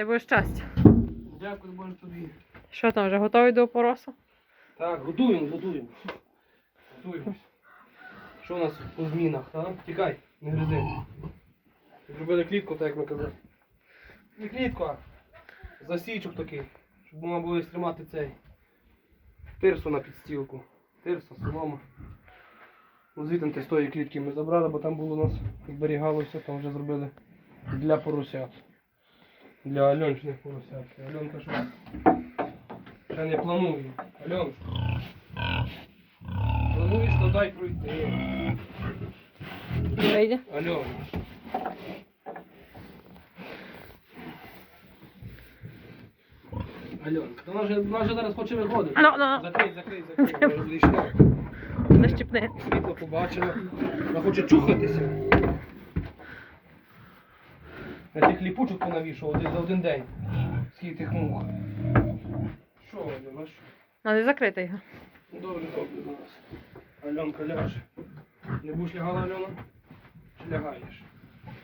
Це буде щастя. Дякую, Боже тобі. Що там, вже готовий до опоросу? Так, готуємо, готуємо. Готуємось. Що у нас по змінах, так? Тікай, не гризи. Зробили клітку, так як ми казали. Не клітку, а засічок такий, щоб можна було стримати цей. Тирсу на підстілку. Тирса, солома. Ну, звідти з тої клітки ми забрали, бо там було у нас зберігалося, там вже зробили для поросят. Для Альончиних поросят. Альонка що? Ще не планую. Альон. Плануєш, то дай пройти. Вийде. Альон. Альон, то вона вже, вона вже зараз хоче виходити. Ну, ну. Закрий, закрий, закрий. Вона. Защіпни. Світло побачила. Вона хоче чухатися. Я тих ліпучок понавішував десь за один день. Скільки тих мух. Що, Альон, а що? Надо закрити його. Ну, Добре, добре зараз. Альонка ляже. Не будеш лягала, Альона? Чи лягаєш?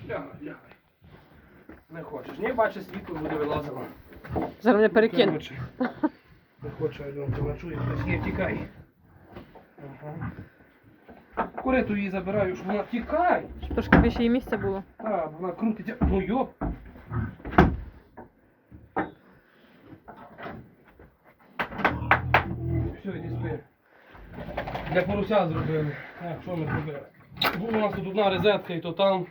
Лягай, лягай. Не хочеш. Ні, бачиш, світло буде вилазило. Зараз мене перекину. Не хоче Альонка, вона чує, хтось є, тікай. Ага. Куриту її забираю, щоб вона тікай. Щоб трошки більше її місця було. Так, вона крутиться. Ну йоп. Все, іди спи. Для поруся зробили. Так, що ми зробили? Була у нас тут одна розетка і то там.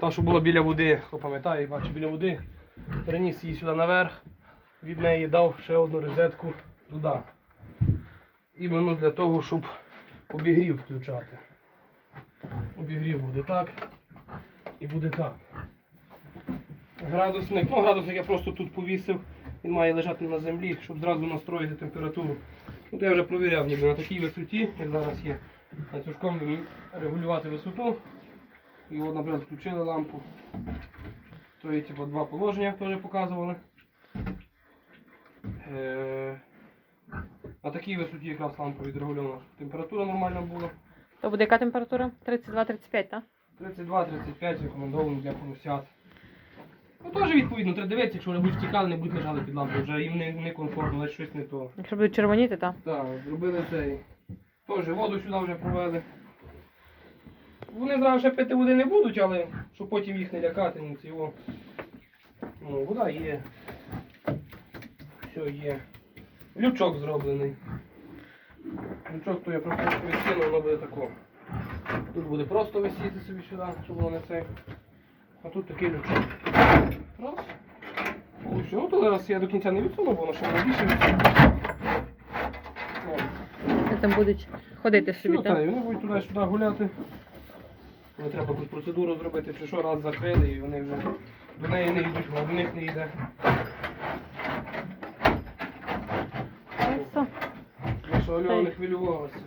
Та, що була біля води, хто пам'ятає, бачу біля води. Переніс її сюди наверх. Від неї дав ще одну розетку туди. Іменно для того, щоб обігрів включати. Обігрів буде так і буде так. Градусник, ну градусник я просто тут повісив, він має лежати на землі, щоб зразу настроїти температуру. Тут я вже провіряв ніби на такій висоті, як зараз є. Ланцюжком регулювати висоту. І от, наприклад, включили лампу. То є типу, два положення, теж показували. Е, на такій висоті якраз лампа відрегульована, щоб температура нормальна була. То буде яка температура? 32-35, так? 32-35 рекомендовано для поросят. Ну теж відповідно, треба дивитися, якщо вони будуть втікали, не будуть лежали під лампою, вже їм не, не комфортно, але щось не то. Якщо будуть червоніти, так. Так, зробили цей. Теж воду сюди вже провели. Вони зразу ще пити води не будуть, але щоб потім їх не лякати, ну цього. Ну, вода є. Все є. Лючок зроблений. Лючок то я просто відкину, воно буде тако. Тут буде просто висіти собі сюди, щоб воно не цей. А тут такий лючок. Раз. Ну то зараз я до кінця не відсуну, бо воно ще не більше. Вони там будуть ходити собі, Ну, так, так? і вони будуть туди-сюди гуляти. Не треба якусь процедуру зробити, чи що раз закрили і вони вже до неї не йдуть, до них не йде. І все. Я що Альона не хвилювалася.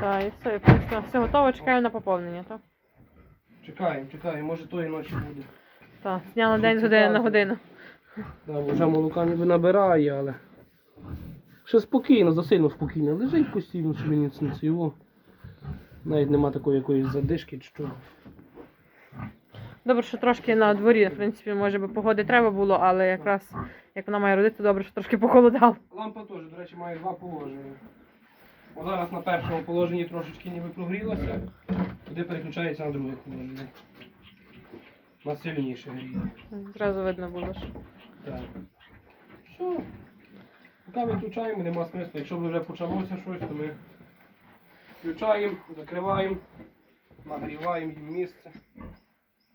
Так, і все, і просто все готово, чекаю на поповнення, так? Чекаємо, чекаємо, може тої ночі буде. Так, з дня на день, з години на годину. Да, бо вже молока ніби набирає, але. Ще спокійно, засильно спокійно. Лежить постійно, собі ніц не цього. Навіть нема такої якоїсь задишки чи що. Добре, що трошки на дворі, в принципі, може би погоди треба було, але якраз як вона має родити, добре, що трошки похолодало. Лампа теж, до речі, має два положення. Зараз на першому положенні трошечки ніби прогрілося, туди переключається на друге положення. На сильніше гріє. Зразу видно було, що. Так. Все. Поки виключаємо, нема смислу. Якщо вже почалося щось, то ми включаємо, закриваємо, нагріваємо їм місце.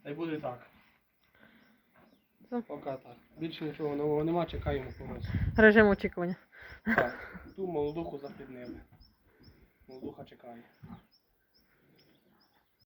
Та й буде так. Поки так. Більше нічого нового нема, чекаємо когось. Режим очікування. Так, ту молодуху запліднили. Молодуха чекає.